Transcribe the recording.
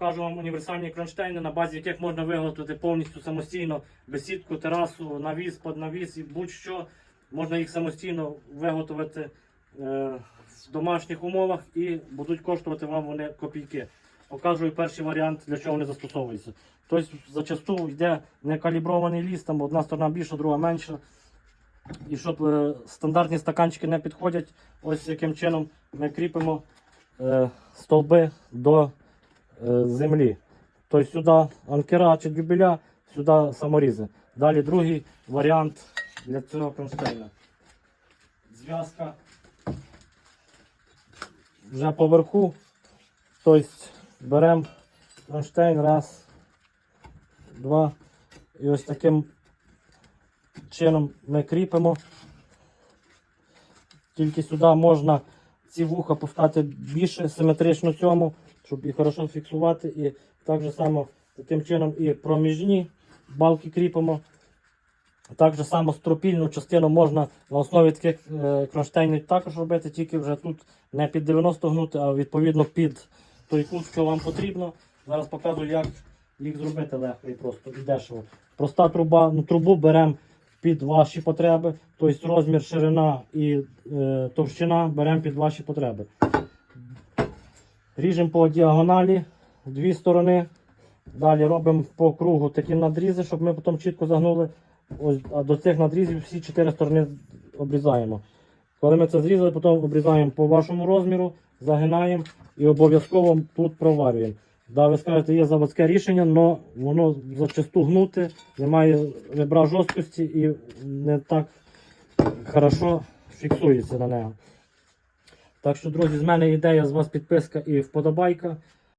покажу вам універсальні кронштейни, на базі яких можна виготовити повністю самостійно бесідку, терасу, навіс, під навіс і будь-що. Можна їх самостійно виготовити е, в домашніх умовах і будуть коштувати вам вони копійки. Покажу і перший варіант, для чого вони застосовуються. Тобто зачасту йде некалібрований ліс, там одна сторона більша, друга менша. І щоб е, стандартні стаканчики не підходять, ось яким чином ми кріпимо е, стовби до землі. Тобто сюди анкера чи дюбеля, сюди саморізи. Далі другий варіант для цього кронштейна. Зв'язка вже поверху. Тобто беремо кронштейн, раз, два. І ось таким чином ми кріпимо. Тільки сюди можна ці вуха поставити більше симетрично цьому, щоб їх хорошо фіксувати. І так же само таким чином і проміжні балки кріпимо. Так же само стропільну частину можна на основі таких е, кронштейнів також робити, тільки вже тут не під 90 гнути, а відповідно під той кут, що вам потрібно. Зараз покажу, як їх зробити легко і просто і дешево. Проста труба, ну трубу беремо під ваші потреби, тобто розмір, ширина і е, товщина беремо під ваші потреби. Ріжемо по діагоналі дві сторони. Далі робимо по кругу такі надрізи, щоб ми потім чітко загнули. Ось, а до цих надрізів всі чотири сторони обрізаємо. Коли ми це зрізали, потім обрізаємо по вашому розміру, загинаємо і обов'язково тут проварюємо. Да, ви скажете, є заводське рішення, але воно зачасту гнуте, немає ребра жорсткості і не так хорошо фіксується на нього. Так що, друзі, з мене ідея, з вас підписка і вподобайка.